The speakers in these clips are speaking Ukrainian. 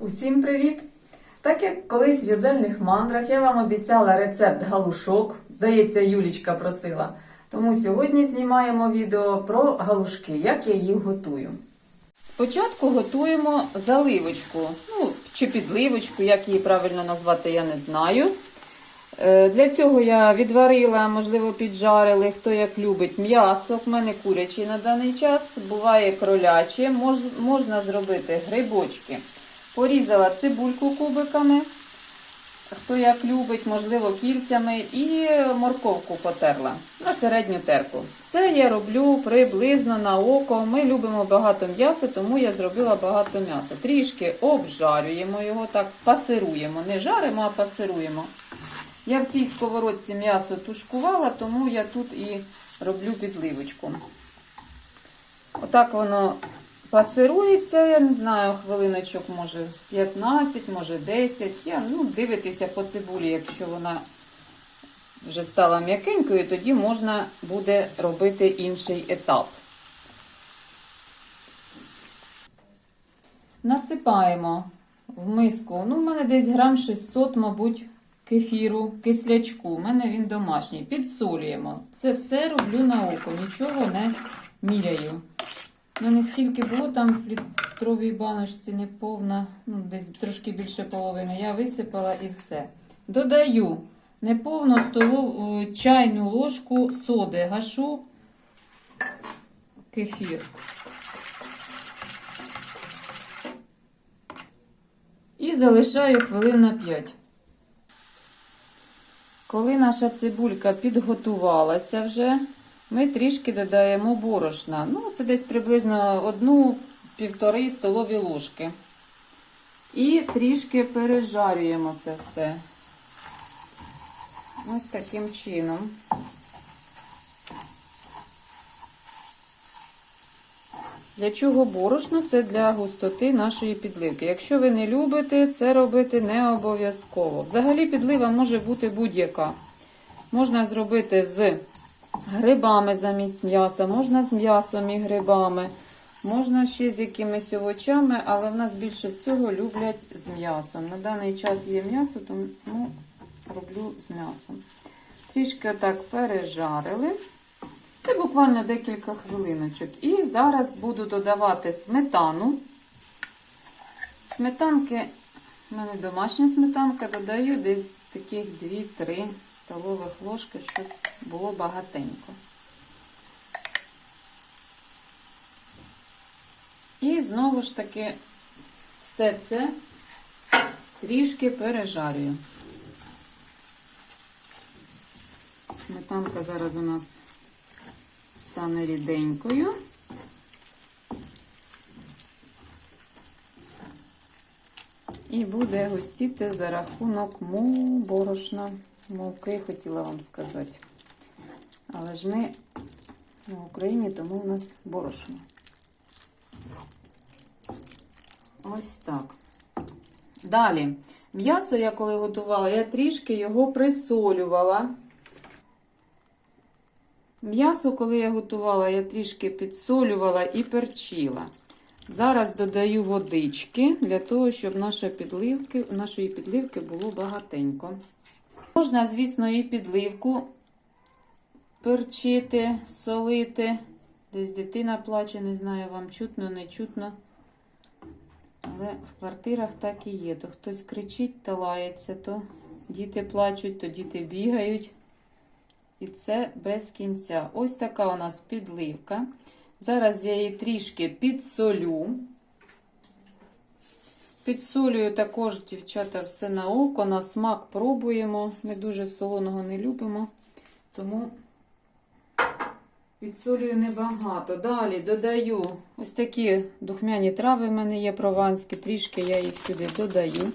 Усім привіт! Так як колись в в'язальних мандрах я вам обіцяла рецепт галушок, здається, Юлічка просила. Тому сьогодні знімаємо відео про галушки, як я їх готую. Спочатку готуємо заливочку, ну чи підливочку, як її правильно назвати, я не знаю. Е, Для цього я відварила, можливо, піджарили, хто як любить м'ясо. В мене курячі на даний час, буває кроляче, можна зробити грибочки. Порізала цибульку кубиками, хто як любить, можливо, кільцями, і морковку потерла на середню терку. Все я роблю приблизно на око. Ми любимо багато м'яса, тому я зробила багато м'яса. Трішки обжарюємо його, так пасируємо. Не жаримо, а пасируємо. Я в цій сковородці м'ясо тушкувала, тому я тут і роблю підливочку. Отак воно пасирується, я не знаю, хвилиночок, може 15, може 10. Я, ну, дивитися по цибулі, якщо вона вже стала м'якенькою, тоді можна буде робити інший етап. Насипаємо в миску, ну, в мене десь грам 600, мабуть, кефіру, кислячку. У мене він домашній. Підсолюємо. Це все роблю на око, нічого не міряю. У мене скільки було там в літровій баночці, не повна, ну, десь трошки більше половини. Я висипала і все. Додаю неповну столову чайну ложку соди, гашу кефір. І залишаю хвилин на 5. Коли наша цибулька підготувалася вже, ми трішки додаємо борошна. Ну, це десь приблизно одну-півтори столові ложки. І трішки пережарюємо це все. Ось таким чином. Для чого борошно? Це для густоти нашої підливки. Якщо ви не любите, це робити не обов'язково. Взагалі підлива може бути будь-яка. Можна зробити з грибами замість м'яса, можна з м'ясом і грибами, можна ще з якимись овочами, але в нас більше всього люблять з м'ясом. На даний час є м'ясо, тому роблю з м'ясом. Трішки так пережарили. Це буквально декілька хвилиночок. І зараз буду додавати сметану. Сметанки, в мене домашня сметанка, додаю десь таких 2-3 столових ложки, щоб було багатенько. І знову ж таки все це трішки пережарюю. Сметанка зараз у нас стане ріденькою. І буде густіти за рахунок му борошна муки, хотіла вам сказати. Але ж ми на Україні, тому в нас борошно. Ось так. Далі. М'ясо я коли готувала, я трішки його присолювала. М'ясо, коли я готувала, я трішки підсолювала і перчила. Зараз додаю водички для того, щоб наша підливки, нашої підливки було багатенько. Можна, звісно, і підливку перчити, солити. Десь дитина плаче, не знаю, вам чутно, не чутно. Але в квартирах так і є. То хтось кричить та лається, то діти плачуть, то діти бігають. І це без кінця. Ось така у нас підливка. Зараз я її трішки підсолю. Підсолюю також, дівчата, все на око, на смак пробуємо. Ми дуже солоного не любимо, тому підсолюю небагато. Далі додаю ось такі духмяні трави в мене є прованські, трішки я їх сюди додаю.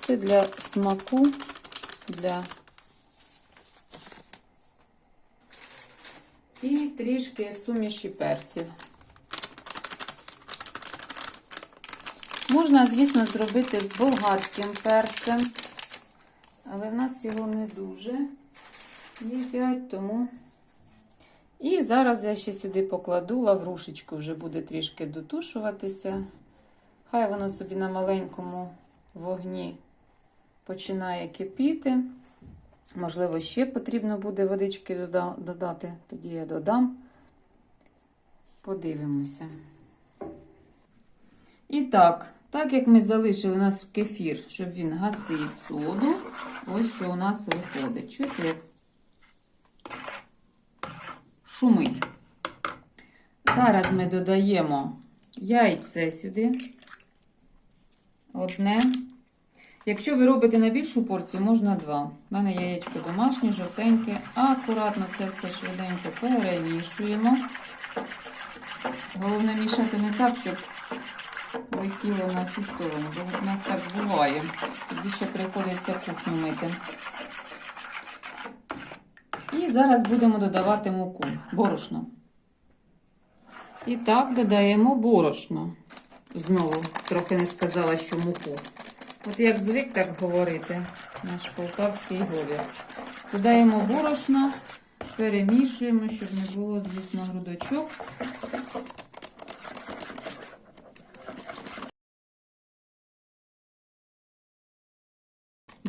Це для смаку, для і трішки суміші перців. Можна, звісно, зробити з болгарським перцем, але в нас його не дуже їдять, тому. І зараз я ще сюди покладу лаврушечку, вже буде трішки дотушуватися. Хай воно собі на маленькому вогні починає кипіти. Можливо, ще потрібно буде водички додати, тоді я додам. Подивимося. І так, так як ми залишили у нас кефір, щоб він гасив соду, ось що у нас виходить. Чуєте, як шумить. Зараз ми додаємо яйце сюди. Одне. Якщо ви робите на більшу порцію, можна два. У мене яєчко домашнє, жовтеньке. Акуратно це все швиденько перемішуємо. Головне мішати не так, щоб летіло на всі сторони, бо в нас так буває. Тоді ще приходиться кухню мити. І зараз будемо додавати муку, борошно. І так додаємо борошно. Знову трохи не сказала, що муку. От як звик так говорити наш полтавський говір. Додаємо борошно, перемішуємо, щоб не було, звісно, грудочок.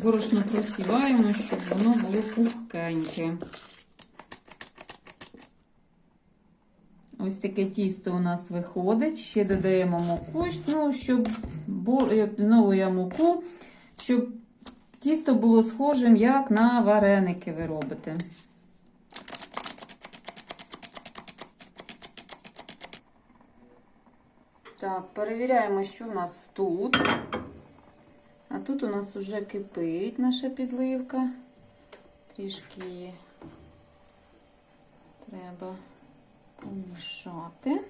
Борошно просіваємо, щоб воно було пухкеньке. Ось таке тісто у нас виходить. Ще додаємо муку, ну, щоб е, знову я муку, щоб тісто було схожим, як на вареники ви робите. Так, перевіряємо, що в нас тут. А тут у нас вже кипить наша підливка. Трішки її треба помішати.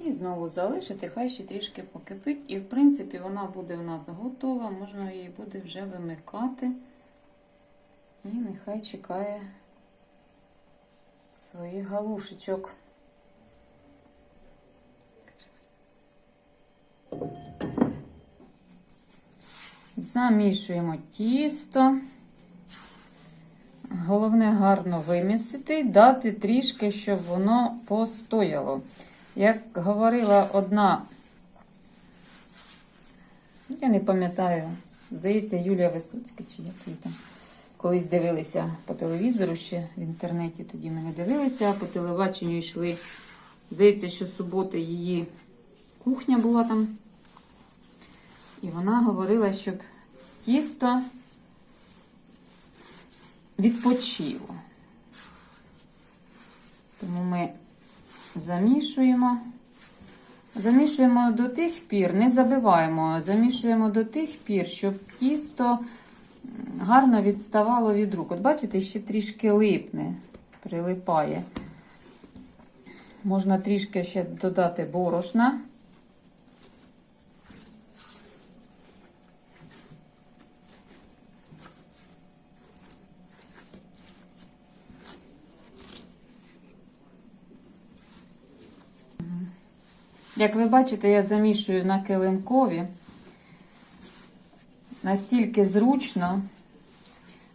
І знову залишити, хай ще трішки покипить. І, в принципі, вона буде у нас готова, можна її буде вже вимикати. І нехай чекає своїх галушечок. Замішуємо тісто. Головне гарно вимісити, дати трішки, щоб воно постояло. Як говорила одна, я не пам'ятаю, здається, Юлія Висоцька, чи який там. Колись дивилися по телевізору ще в інтернеті, тоді ми не дивилися, а по телебаченню йшли. Здається, що суботи її кухня була там. І вона говорила, щоб тісто відпочило. Тому ми замішуємо. Замішуємо до тих пір, не забиваємо, замішуємо до тих пір, щоб тісто гарно відставало від рук. От бачите, ще трішки липне, прилипає. Можна трішки ще додати борошна. Як ви бачите, я замішую на килимкові. Настільки зручно.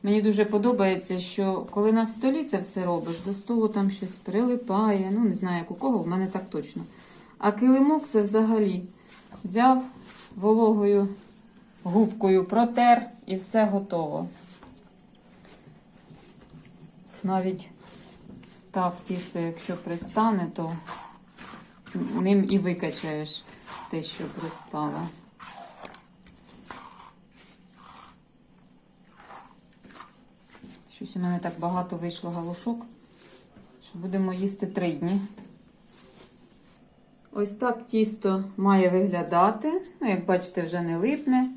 Мені дуже подобається, що коли на столі це все робиш, до столу там щось прилипає. Ну, не знаю, як у кого, в мене так точно. А килимок це взагалі взяв вологою губкою, протер і все готово. Навіть так тісто, якщо пристане, то ним і викачаєш те, що пристало. Щось у мене так багато вийшло галушок, що будемо їсти три дні. Ось так тісто має виглядати. Ну, як бачите, вже не липне,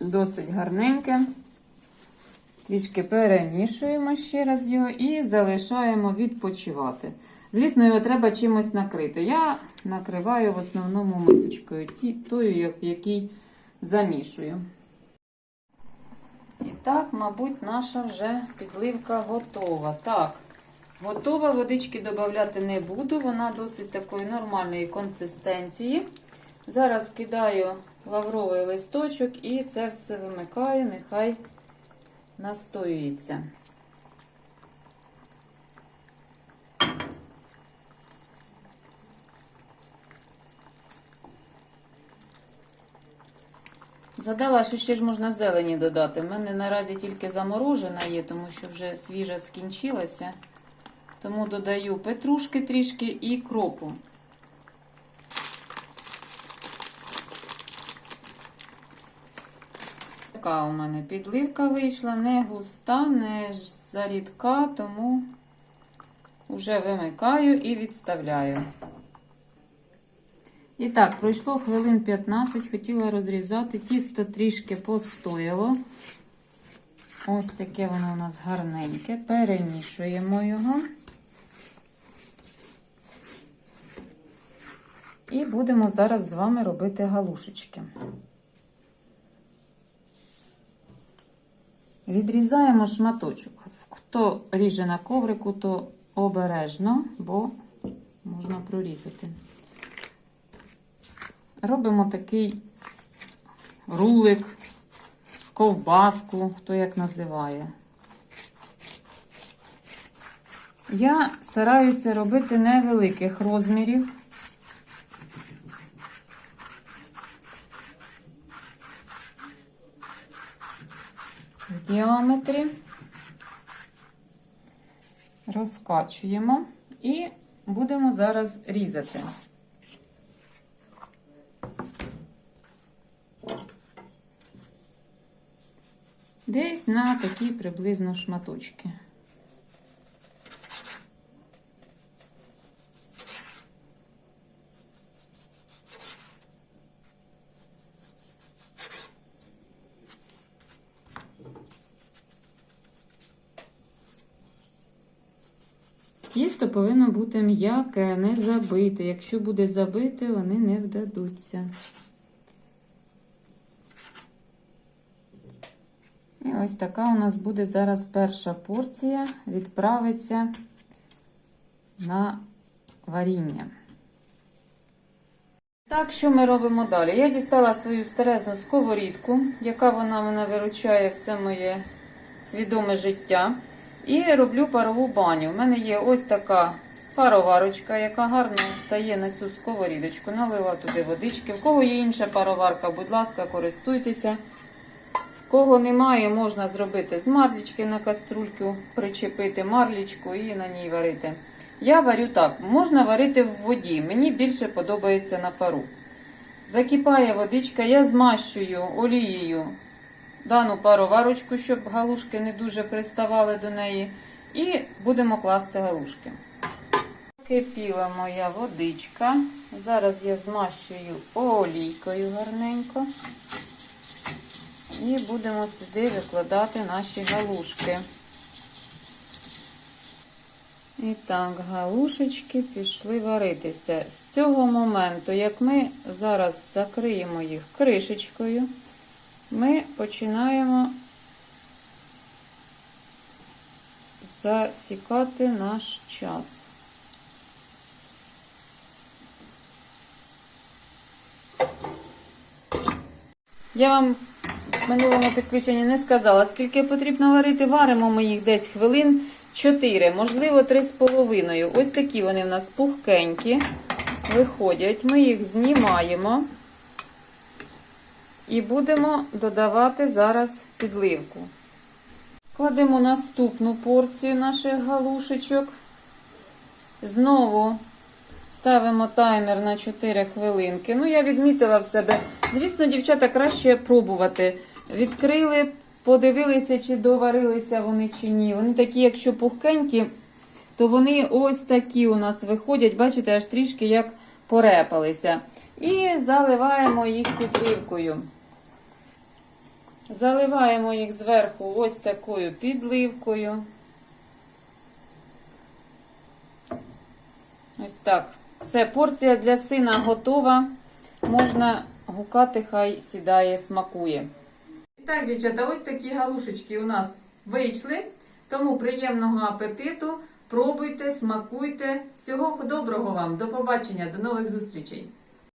досить гарненьке. Трішки перемішуємо ще раз його і залишаємо відпочивати. Звісно, його треба чимось накрити. Я накриваю в основному мисочкою, тою, в якій замішую. І так, мабуть, наша вже підливка готова. Так, готова, водички додати не буду, вона досить такої нормальної консистенції. Зараз кидаю лавровий листочок і це все вимикаю, нехай настоюється. Задала, що ще ж можна зелені додати. У мене наразі тільки заморожена є, тому що вже свіжа скінчилася. Тому додаю петрушки трішки і кропу. Така у мене підливка вийшла, не густа, не зарідка, тому вже вимикаю і відставляю. І так, пройшло хвилин 15, хотіла розрізати. Тісто трішки постояло. Ось таке воно у нас гарненьке. Перемішуємо його. І будемо зараз з вами робити галушечки. Відрізаємо шматочок. Хто ріже на коврику, то обережно, бо можна прорізати. Робимо такий рулик, ковбаску, хто як називає. Я стараюся робити невеликих розмірів. В діаметрі розкачуємо і будемо зараз різати. Десь на такі приблизно шматочки. Тісто повинно бути м'яке, не забите. Якщо буде забите, вони не вдадуться. І ось така у нас буде зараз перша порція, відправиться на варіння. Так, що ми робимо далі? Я дістала свою старезну сковорідку, яка вона мене виручає все моє свідоме життя. І роблю парову баню. У мене є ось така пароварочка, яка гарно стає на цю сковорідочку. Налила туди водички. В кого є інша пароварка, будь ласка, користуйтеся. Кого немає, можна зробити з марлічки на каструльку, причепити марлічку і на ній варити. Я варю так, можна варити в воді, мені більше подобається на пару. Закипає водичка, я змащую олією дану пароварочку, щоб галушки не дуже приставали до неї. І будемо класти галушки. Кипіла моя водичка. Зараз я змащую олійкою гарненько. І будемо сюди викладати наші галушки. І так, галушечки пішли варитися. З цього моменту, як ми зараз закриємо їх кришечкою, ми починаємо засікати наш час. Я вам минулому підключенні не сказала, скільки потрібно варити. Варимо ми їх десь хвилин 4, можливо, 3,5. Ось такі вони в нас пухкенькі виходять. Ми їх знімаємо і будемо додавати зараз підливку. Кладемо наступну порцію наших галушечок. Знову ставимо таймер на 4 хвилинки. Ну, я відмітила в себе. Звісно, дівчата, краще пробувати. Відкрили, подивилися, чи доварилися вони чи ні. Вони такі, якщо пухкенькі, то вони ось такі у нас виходять, бачите, аж трішки як порепалися. І заливаємо їх підливкою. Заливаємо їх зверху ось такою підливкою. Ось так. Все, порція для сина готова. Можна гукати, хай сідає, смакує. Так, дівчата, ось такі галушечки у нас вийшли. Тому приємного апетиту. Пробуйте, смакуйте. Всього доброго вам. До побачення, до нових зустрічей.